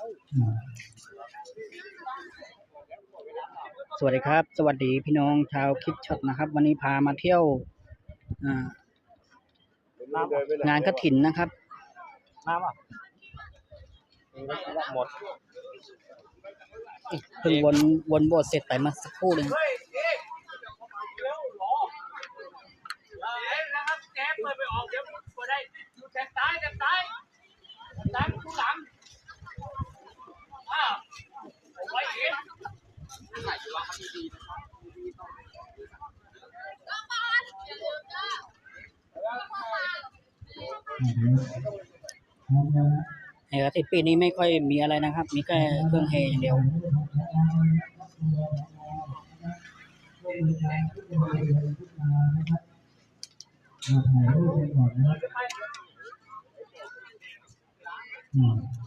สวัสดีครับ สวัสดีพี่น้องชาวคลิปช็อตนะครับ วันนี้พามาเที่ยวอ่างานกระถินนะครับน้ำอะหมดเพิ่งวนวนโบสถ์เสร็จไปเมาสักครู่หนึ่ง นะครับแกเปิดไปออกเดี๋ยวเปิดได้อยู่แทงซ้ายแทงซ้ายซ้ายผู้หลังอ้าวเอาไว้เองใส่ว่า เขาดีๆนะครับในกระถินปีนี้ไม่ค่อยมีอะไรนะครับ มีแค่เครื่องเฮอย่างเดียวอ